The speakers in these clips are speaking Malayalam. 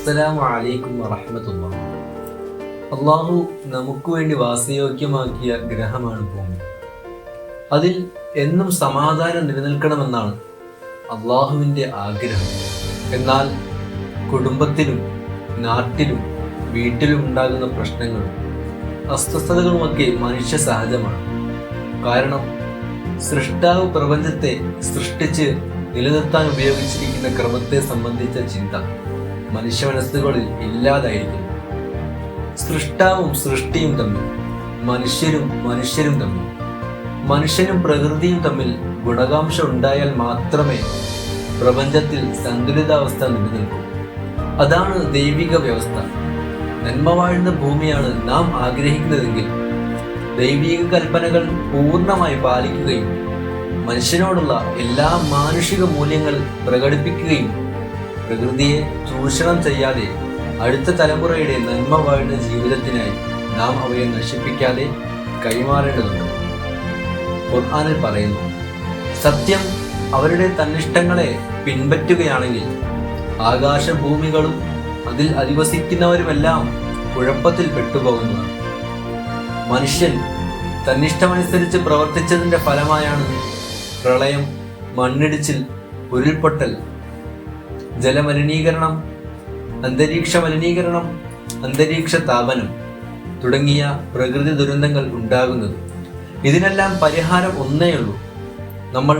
അസ്സലാമു അലൈക്കും അള്ളാഹു നമുക്ക് വേണ്ടി വാസയോഗ്യമാക്കിയ ഗ്രഹമാണ് ഭൂമി. അതിൽ എന്നും സമാധാനം നിലനിൽക്കണമെന്നാണ് അള്ളാഹുവിന്റെ ആഗ്രഹം. എന്നാൽ കുടുംബത്തിലും നാട്ടിലും വീട്ടിലും ഉണ്ടാകുന്ന പ്രശ്നങ്ങളും അസ്വസ്ഥതകളുമൊക്കെ മനുഷ്യ സഹജമാണ്. കാരണം സൃഷ്ടാവ് പ്രപഞ്ചത്തെ സൃഷ്ടിച്ച് നിലനിർത്താൻ ഉപയോഗിച്ചിരിക്കുന്ന ക്രമത്തെ സംബന്ധിച്ച ചിന്ത. മനുഷ്യ മനസ്സുകളിൽ സൃഷ്ടാവും സൃഷ്ടിയും തമ്മിൽ മനുഷ്യരും മനുഷ്യരും തമ്മിൽ മനുഷ്യനും പ്രകൃതിയും തമ്മിൽ ഗുണകാംശം ഉണ്ടായാൽ മാത്രമേ പ്രപഞ്ചത്തിൽ സന്തുലിതാവസ്ഥ നിലനിൽക്കൂ. അതാണ് ദൈവിക വ്യവസ്ഥ. നന്മ വാഴുന്ന ഭൂമിയാണ് നാം ആഗ്രഹിക്കുന്നതെങ്കിൽ ദൈവിക കൽപ്പനകൾ പൂർണമായി പാലിക്കുകയും മനുഷ്യനോടുള്ള എല്ലാ മാനുഷിക മൂല്യങ്ങൾ പ്രകടിപ്പിക്കുകയും പ്രകൃതിയെ ചൂഷണം ചെയ്യാതെ അടുത്ത തലമുറയുടെ നന്മ വാഴുന്ന ജീവിതത്തിനായി നാം അവയെ നശിപ്പിക്കാതെ കൈമാറേണ്ടതുണ്ട്. ഖുർആാനിൽ പറയുന്നു സത്യം അവരുടെ തന്നിഷ്ടങ്ങളെ പിൻപറ്റുകയാണെങ്കിൽ ആകാശഭൂമികളും അതിൽ അധിവസിക്കുന്നവരുമെല്ലാം കുഴപ്പത്തിൽ പെട്ടുപോകുന്നതാണ്. മനുഷ്യൻ തന്നിഷ്ടമനുസരിച്ച് പ്രവർത്തിച്ചതിന്റെ ഫലമായാണ് പ്രളയം മണ്ണിടിച്ചിൽ ഉരുൾപൊട്ടൽ ജലമലിനീകരണം അന്തരീക്ഷ മലിനീകരണം അന്തരീക്ഷ താപനം തുടങ്ങിയ പ്രകൃതി ദുരന്തങ്ങൾ ഉണ്ടാകുന്നത്. ഇതിനെല്ലാം പരിഹാരം ഒന്നേ ഉള്ളൂ. നമ്മൾ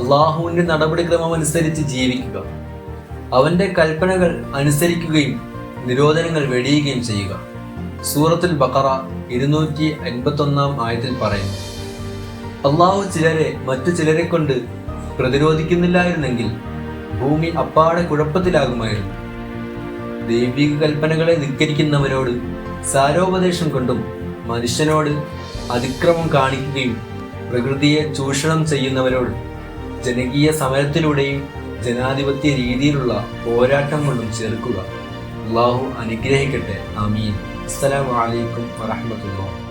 അള്ളാഹുവിന്റെ നടപടിക്രമം അനുസരിച്ച് ജീവിക്കുക. അവന്റെ കൽപ്പനകൾ അനുസരിക്കുകയും നിരോധനങ്ങൾ വെടിയുകയും ചെയ്യുക. സൂറത്തുൽ ബക്കറ ഇരുന്നൂറ്റി അൻപത്തൊന്നാം ആയത്തിൽ പറയുന്നു അള്ളാഹു ചിലരെ മറ്റു ചിലരെ കൊണ്ട് പ്രതിരോധിക്കുന്നില്ലായിരുന്നെങ്കിൽ ഭൂമി അപ്പാടെ കുഴപ്പത്തിലാകുമായിരുന്നു. ദൈവിക കൽപ്പനകളെ ധിക്കരിക്കുന്നവരോട് സാരോപദേശം കൊണ്ടും മനുഷ്യനോട് അതിക്രമം കാണിക്കുകയും പ്രകൃതിയെ ചൂഷണം ചെയ്യുന്നവരോട് ജനകീയ സമരത്തിലൂടെയും ജനാധിപത്യ രീതിയിലുള്ള പോരാട്ടം കൊണ്ടും ചേർക്കുക അള്ളാഹു അനുഗ്രഹിക്കട്ടെ. ആമീൻ. അസ്സലാമലൈക്കും അലൈക്കും വറഹ്മത്തുള്ളാഹി